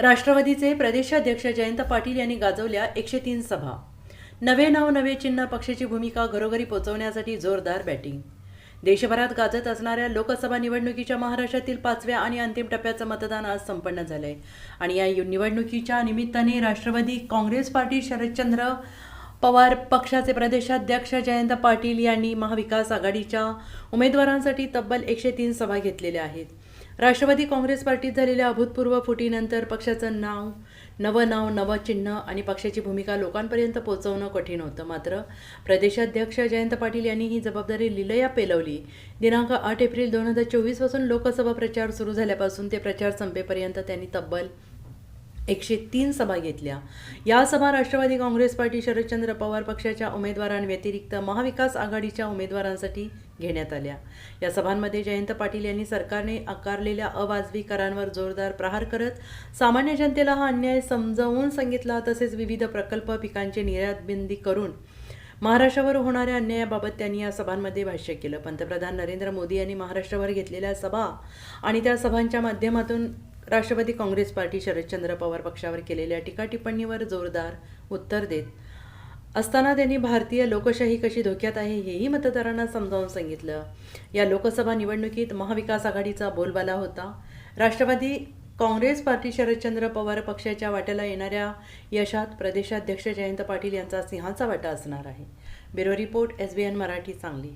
राष्ट्रवादीचे प्रदेशाध्यक्ष जयंत पाटील यांनी गाजवल्या एकशे तीन सभा. नवे नाव नवे चिन्ह पक्षाची भूमिका घरोघरी पोहोचवण्यासाठी जोरदार बॅटिंग. देशभरात गाजत असणाऱ्या लोकसभा निवडणुकीच्या महाराष्ट्रातील पाचव्या आणि अंतिम टप्प्याचं मतदान आज संपन्न झालंय. आणि या यु- निवडणुकीच्या निमित्ताने राष्ट्रवादी काँग्रेस पार्टी शरदचंद्र पवार पक्षाचे प्रदेशाध्यक्ष जयंत पाटील यांनी महाविकास आघाडीच्या उमेदवारांसाठी तब्बल एकशे तीन सभा घेतलेल्या आहेत. राष्ट्रवादी काँग्रेस पार्टीत झालेल्या अभूतपूर्व फुटीनंतर पक्षाचं नाव नवं नाव नवं चिन्ह आणि पक्षाची भूमिका लोकांपर्यंत पोहोचवणं कठीण होतं. मात्र प्रदेशाध्यक्ष जयंत पाटील यांनी ही जबाबदारी लिलया पेलवली. दिनांक आठ एप्रिल दोन हजार चोवीसपासून लोकसभा प्रचार सुरू झाल्यापासून ते प्रचार संपेपर्यंत त्यांनी तब्बल एकशे तीन सभा घेतल्या. या सभा राष्ट्रवादी काँग्रेस पार्टी शरदचंद्र पवार पक्षाच्या उमेदवारांव्यतिरिक्त महाविकास आघाडीच्या उमेदवारांसाठी घेण्यात आल्या. या सभांमध्ये जयंत पाटील यांनी सरकारने आकारलेल्या अवाजवी करांवर जोरदार प्रहार करत सामान्य जनतेला हा अन्याय समजावून सांगितला तसेच विविध प्रकल्प पिकांची निर्यातबंदी करून महाराष्ट्रावर होणाऱ्या अन्यायाबाबत त्यांनी या सभांमध्ये भाष्य केलं. पंतप्रधान नरेंद्र मोदी यांनी महाराष्ट्रावर घेतलेल्या सभा आणि त्या सभांच्या माध्यमातून राष्ट्रवादी काँग्रेस पार्टी शरदचंद्र पवार पक्षावर केलेल्या टीका टिप्पणीवर जोरदार उत्तर देत. असताना त्यांनी भारतीय लोकशाही कशी धोक्यात आहे हेही मतदारांना समजावून सांगितलं. या लोकसभा निवडणुकीत महाविकास आघाडीचा बोलबाला होता. राष्ट्रवादी काँग्रेस पार्टी शरदचंद्र पवार पक्षाच्या वाट्याला येणाऱ्या यशात प्रदेशाध्यक्ष जयंत पाटील यांचा सिंहाचा वाटा असणार आहे. Bureau report S B N Marathi Sangli.